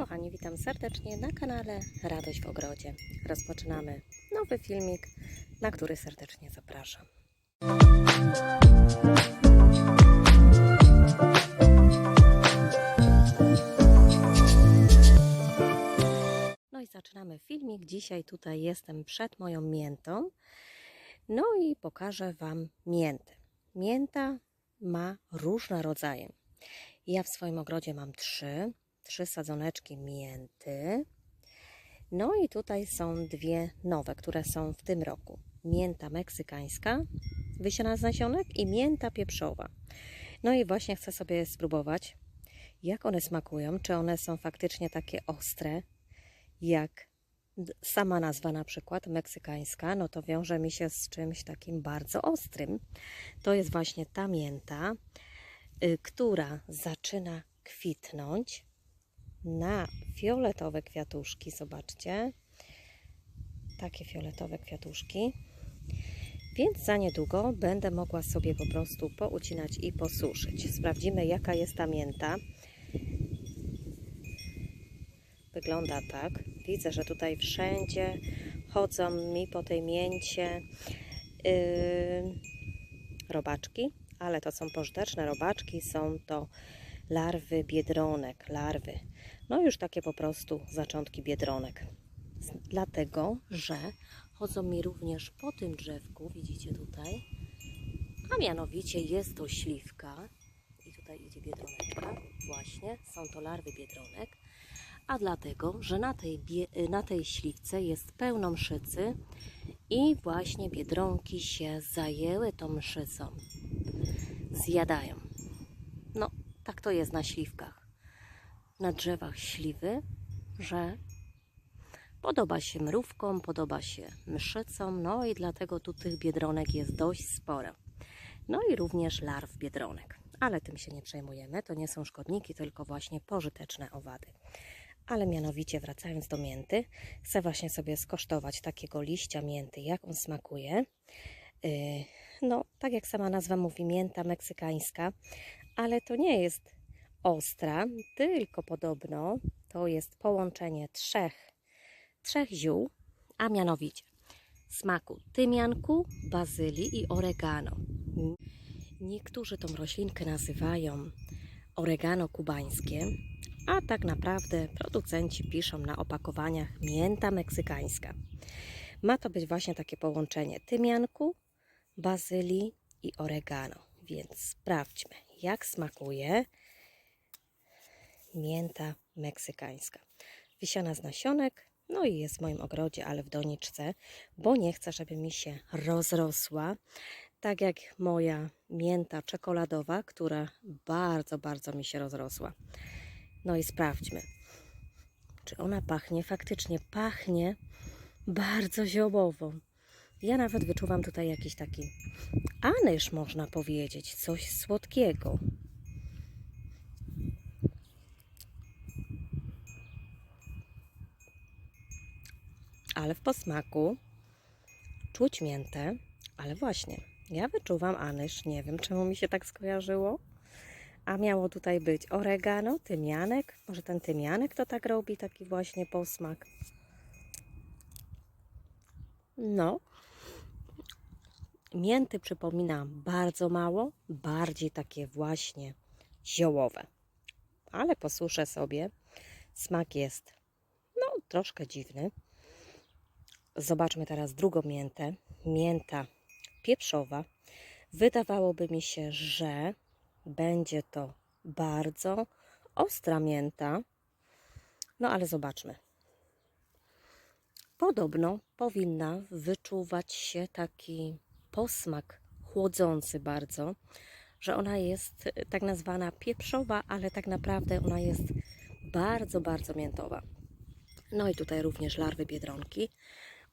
kochani, witam serdecznie na kanale Radość w Ogrodzie. Rozpoczynamy nowy filmik, na który serdecznie zapraszam. No i zaczynamy filmik. Dzisiaj tutaj jestem przed moją miętą. No i pokażę Wam miętę. Mięta ma różne rodzaje. Ja w swoim ogrodzie mam trzy, trzy sadzoneczki mięty. No i tutaj są dwie nowe, które są w tym roku. Mięta meksykańska, wysiana z nasionek i mięta pieprzowa. No i właśnie chcę sobie spróbować, jak one smakują, czy one są faktycznie takie ostre, jak sama nazwa na przykład meksykańska, no to wiąże mi się z czymś takim bardzo ostrym. To jest właśnie ta mięta, y, która zaczyna kwitnąć na fioletowe kwiatuszki. Zobaczcie, takie fioletowe kwiatuszki. Więc za niedługo będę mogła sobie po prostu poucinać i posuszyć. Sprawdzimy, jaka jest ta mięta. Wygląda tak. Widzę, że tutaj wszędzie chodzą mi po tej mięcie yy, robaczki, ale to są pożyteczne robaczki, są to larwy biedronek, larwy. No już takie po prostu zaczątki biedronek. Dlatego, że chodzą mi również po tym drzewku, widzicie tutaj, a mianowicie jest to śliwka i tutaj idzie biedroneczka, właśnie, są to larwy biedronek, a dlatego, że na tej, na tej śliwce jest pełno mszycy i właśnie biedronki się zajęły tą mszycą. Zjadają. Tak to jest na śliwkach. Na drzewach śliwy, że podoba się mrówkom, podoba się mszycom, no i dlatego tu tych biedronek jest dość sporo. No i również larw biedronek. Ale tym się nie przejmujemy, to nie są szkodniki, tylko właśnie pożyteczne owady. Ale mianowicie wracając do mięty, chcę właśnie sobie skosztować takiego liścia mięty, jak on smakuje. Yy, No, tak jak sama nazwa mówi, mięta meksykańska, ale to nie jest ostra, tylko podobno to jest połączenie trzech, trzech ziół, a mianowicie smaku tymianku, bazylii i oregano. Niektórzy tą roślinkę nazywają oregano kubańskie, a tak naprawdę producenci piszą na opakowaniach mięta meksykańska. Ma to być właśnie takie połączenie tymianku, bazylii i oregano. Więc sprawdźmy, jak smakuje mięta meksykańska. Wysiana z nasionek, no i jest w moim ogrodzie, ale w doniczce, bo nie chcę, żeby mi się rozrosła. Tak jak moja mięta czekoladowa, która bardzo, bardzo mi się rozrosła. No i sprawdźmy, czy ona pachnie. Faktycznie pachnie bardzo ziołowo. Ja nawet wyczuwam tutaj jakiś taki anyż, można powiedzieć, coś słodkiego. Ale w posmaku czuć miętę, ale właśnie, ja wyczuwam anyż, nie wiem czemu mi się tak skojarzyło. A miało tutaj być oregano, tymianek. Może ten tymianek to tak robi, taki właśnie posmak. No. Mięty przypomina bardzo mało, bardziej takie właśnie ziołowe. Ale posuszę sobie. Smak jest no troszkę dziwny. Zobaczmy teraz drugą miętę. Mięta pieprzowa. Wydawałoby mi się, że będzie to bardzo ostra mięta. No ale zobaczmy. Podobno powinna wyczuwać się taki posmak chłodzący bardzo, że ona jest e, tak nazwana pieprzowa, ale tak naprawdę ona jest bardzo, bardzo miętowa. No i tutaj również larwy biedronki.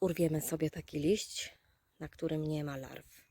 Urwiemy sobie taki liść, na którym nie ma larw.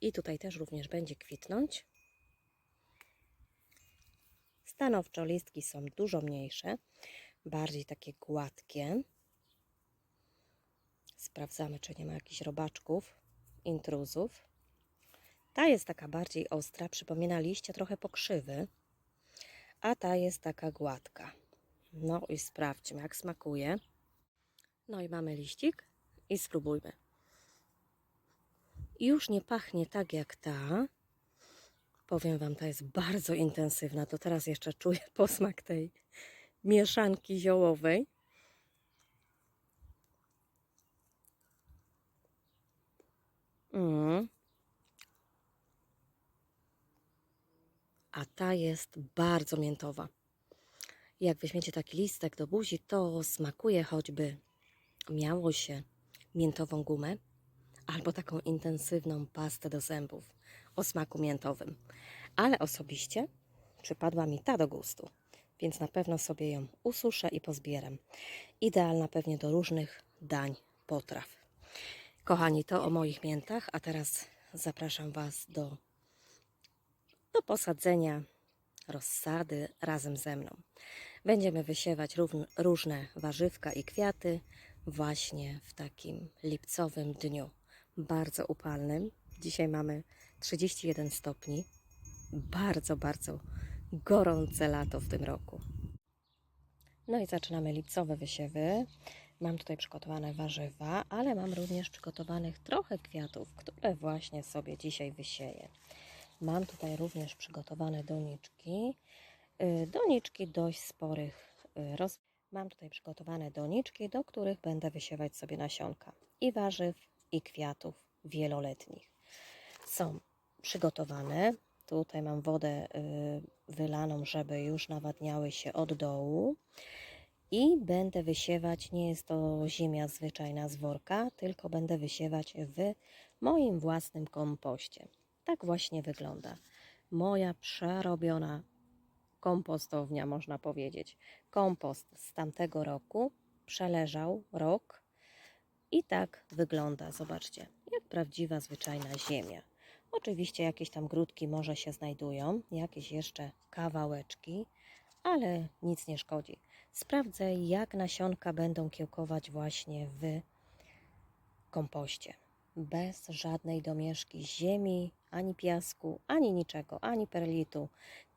I tutaj też również będzie kwitnąć. Stanowczo listki są dużo mniejsze, bardziej takie gładkie. Sprawdzamy, czy nie ma jakichś robaczków, intruzów. Ta jest taka bardziej ostra, przypomina liście trochę pokrzywy, a ta jest taka gładka. No i sprawdźmy, jak smakuje. No i mamy liścik i spróbujmy. Już nie pachnie tak jak ta. Powiem Wam, ta jest bardzo intensywna. To teraz jeszcze czuję posmak tej mieszanki ziołowej. Mm. A ta jest bardzo miętowa. Jak weźmiecie taki listek do buzi, to smakuje choćby miało się miętową gumę albo taką intensywną pastę do zębów o smaku miętowym. Ale osobiście przypadła mi ta do gustu, więc na pewno sobie ją ususzę i pozbieram. Idealna pewnie do różnych dań, potraw. Kochani, to o moich miętach, a teraz zapraszam Was do, do posadzenia rozsady razem ze mną. Będziemy wysiewać równ- różne warzywka i kwiaty właśnie w takim lipcowym dniu, bardzo upalnym. Dzisiaj mamy 31 stopni, bardzo, bardzo gorące lato w tym roku. No i zaczynamy lipcowe wysiewy. Mam tutaj przygotowane warzywa, ale mam również przygotowanych trochę kwiatów, które właśnie sobie dzisiaj wysieję. Mam tutaj również przygotowane doniczki. Y, Doniczki dość sporych y, roz... Mam tutaj przygotowane doniczki, do których będę wysiewać sobie nasionka i warzyw, i kwiatów wieloletnich. Są przygotowane. Tutaj mam wodę y, wylaną, żeby już nawadniały się od dołu. I będę wysiewać, nie jest to ziemia zwyczajna z worka, tylko będę wysiewać w moim własnym kompoście. Tak właśnie wygląda moja przerobiona kompostownia, można powiedzieć. Kompost z tamtego roku przeleżał rok i tak wygląda. Zobaczcie, jak prawdziwa, zwyczajna ziemia. Oczywiście jakieś tam grudki może się znajdują, jakieś jeszcze kawałeczki, ale nic nie szkodzi. Sprawdzę, jak nasionka będą kiełkować właśnie w kompoście. Bez żadnej domieszki ziemi, ani piasku, ani niczego, ani perlitu,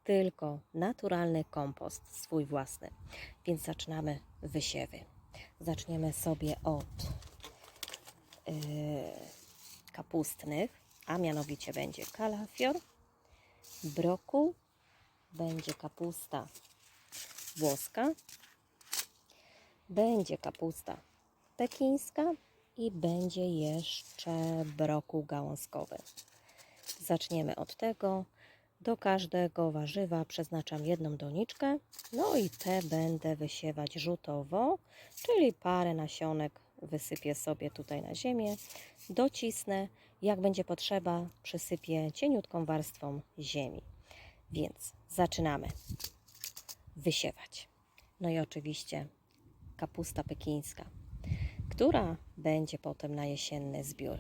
tylko naturalny kompost, swój własny. Więc zaczynamy wysiewy. Zaczniemy sobie od yy, kapustnych, a mianowicie będzie kalafior, brokuł, będzie kapusta włoska, będzie kapusta pekińska i będzie jeszcze brokuł gałązkowy. Zaczniemy od tego. Do każdego warzywa przeznaczam jedną doniczkę. No i te będę wysiewać rzutowo, czyli parę nasionek wysypię sobie tutaj na ziemię, docisnę. Jak będzie potrzeba, przysypię cieniutką warstwą ziemi. Więc zaczynamy wysiewać. No i oczywiście kapusta pekińska, która będzie potem na jesienny zbiór.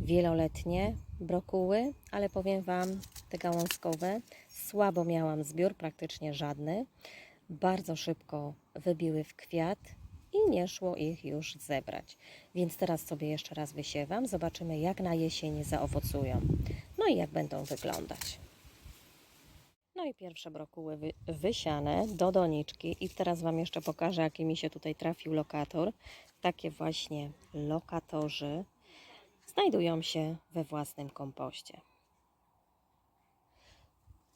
Wieloletnie brokuły, ale powiem Wam, te gałązkowe, słabo miałam zbiór, praktycznie żadny. Bardzo szybko wybiły w kwiat i nie szło ich już zebrać. Więc teraz sobie jeszcze raz wysiewam. Zobaczymy, jak na jesień zaowocują. No i jak będą wyglądać. I pierwsze brokuły wy, wysiane do doniczki i teraz Wam jeszcze pokażę, jaki mi się tutaj trafił lokator. Takie właśnie lokatorzy znajdują się we własnym kompoście.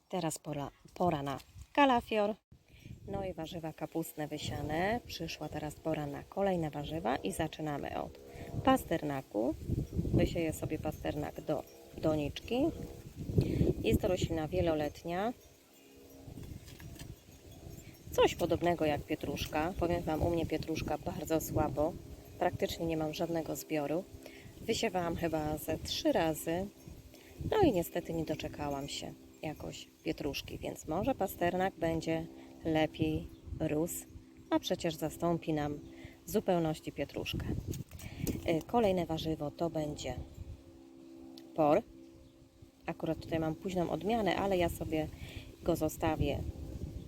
Teraz pora, pora na kalafior. No i warzywa kapustne wysiane. Przyszła teraz pora na kolejne warzywa i zaczynamy od pasternaku. Wysieję sobie pasternak do doniczki. Jest to roślina wieloletnia. Coś podobnego jak pietruszka. Powiem Wam, u mnie pietruszka bardzo słabo. Praktycznie nie mam żadnego zbioru. Wysiewałam chyba ze trzy razy. No i niestety nie doczekałam się jakoś pietruszki, więc może pasternak będzie lepiej rósł, a przecież zastąpi nam w zupełności pietruszkę. Y, Kolejne warzywo to będzie por. Akurat tutaj mam późną odmianę, ale ja sobie go zostawię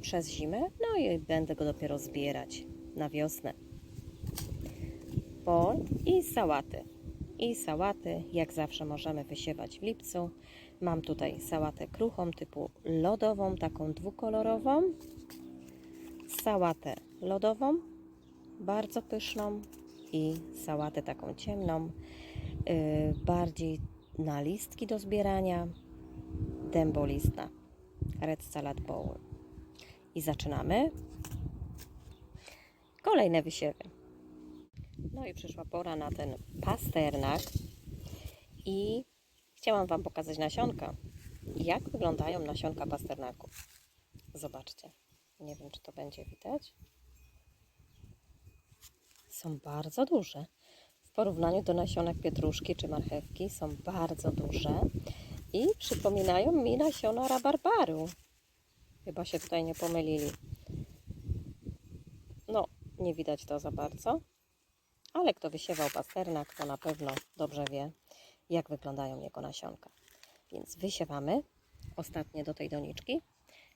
przez zimę, no i będę go dopiero zbierać na wiosnę. Por i sałaty. I sałaty, jak zawsze, możemy wysiewać w lipcu. Mam tutaj sałatę kruchą typu lodową, taką dwukolorową. sałatę lodową, bardzo pyszną i sałatę taką ciemną, yy, bardziej na listki do zbierania, dębolistna, red salad bowl. I zaczynamy. Kolejne wysiewy. No i przyszła pora na ten pasternak i chciałam Wam pokazać nasionka. Jak wyglądają nasionka pasternaku? Zobaczcie. Nie wiem, czy to będzie widać. Są bardzo duże. W porównaniu do nasionek pietruszki czy marchewki są bardzo duże i przypominają mi nasiona rabarbaru. Chyba się tutaj nie pomylili. No, nie widać to za bardzo, ale kto wysiewał pasternak, to na pewno dobrze wie, jak wyglądają jego nasionka. Więc wysiewamy ostatnie do tej doniczki,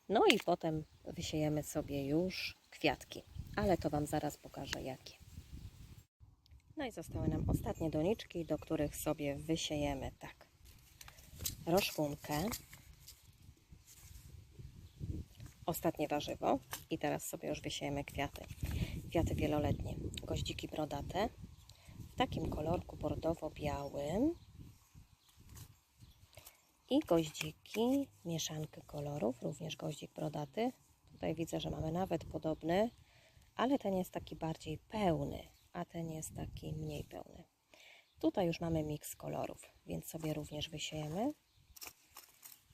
no i potem wysiejemy sobie już kwiatki, ale to Wam zaraz pokażę jakie. No i zostały nam ostatnie doniczki, do których sobie wysiejemy tak roszpunkę, ostatnie warzywo i teraz sobie już wysiejemy kwiaty. Kwiaty wieloletnie, goździki brodate w takim kolorku bordowo-białym i goździki, mieszankę kolorów, również goździk brodaty. Tutaj widzę, że mamy nawet podobny, ale ten jest taki bardziej pełny, a ten jest taki mniej pełny. Tutaj już mamy miks kolorów, więc sobie również wysiejemy.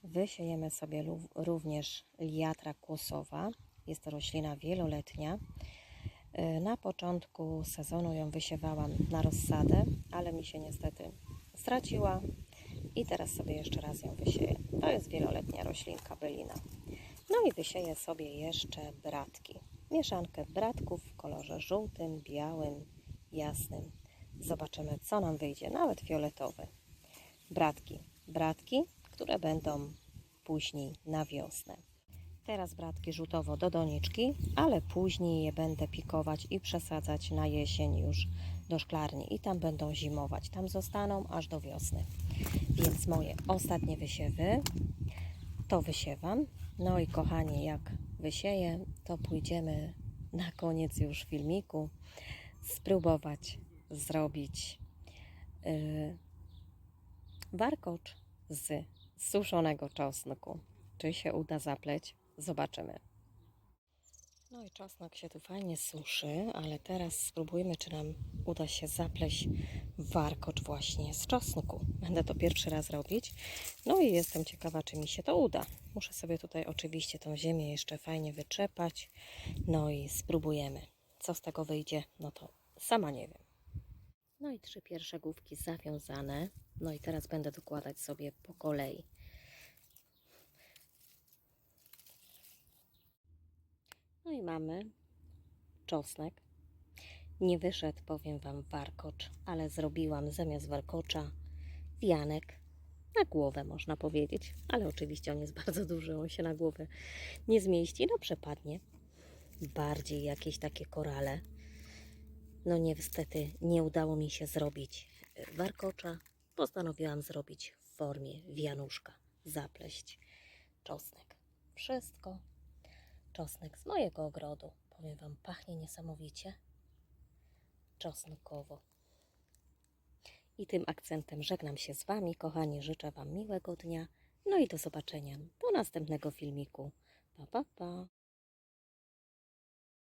Wysiejemy sobie również liatra kłosowa. Jest to roślina wieloletnia. Y, Na początku sezonu ją wysiewałam na rozsadę, ale mi się niestety straciła i teraz sobie jeszcze raz ją wysieję. To jest wieloletnia roślinka bylina. No i wysieję sobie jeszcze bratki. Mieszankę bratków w kolorze żółtym, białym, jasnym. Zobaczymy, co nam wyjdzie, nawet fioletowy. Bratki. Bratki, które będą później na wiosnę. Teraz bratki rzutowo do doniczki, ale później je będę pikować i przesadzać na jesień już do szklarni i tam będą zimować. Tam zostaną aż do wiosny. Więc moje ostatnie wysiewy to wysiewam. No i kochani, jak wysieję, to pójdziemy na koniec już filmiku spróbować zrobić yy, warkocz z suszonego czosnku. Czy się uda zapleć? Zobaczymy. No i czosnek się tu fajnie suszy, ale teraz spróbujmy, czy nam uda się zapleść warkocz właśnie z czosnku. Będę to pierwszy raz robić. No i jestem ciekawa, czy mi się to uda. Muszę sobie tutaj oczywiście tą ziemię jeszcze fajnie wyczepać. No i spróbujemy. Co z tego wyjdzie, no to sama nie wiem. No i trzy pierwsze główki zawiązane. No i teraz będę dokładać sobie po kolei. No i mamy czosnek. Nie wyszedł, powiem Wam, warkocz, ale zrobiłam zamiast warkocza wianek na głowę, można powiedzieć. Ale oczywiście on jest bardzo duży, on się na głowę nie zmieści. No przepadnie. Bardziej jakieś takie korale. No niestety nie udało mi się zrobić warkocza. Postanowiłam zrobić w formie wianuszka. Zapleść czosnek. Wszystko czosnek z mojego ogrodu. Powiem Wam, pachnie niesamowicie czosnkowo. I tym akcentem żegnam się z Wami, kochani. Życzę Wam miłego dnia. No i do zobaczenia do następnego filmiku. Pa, pa, pa.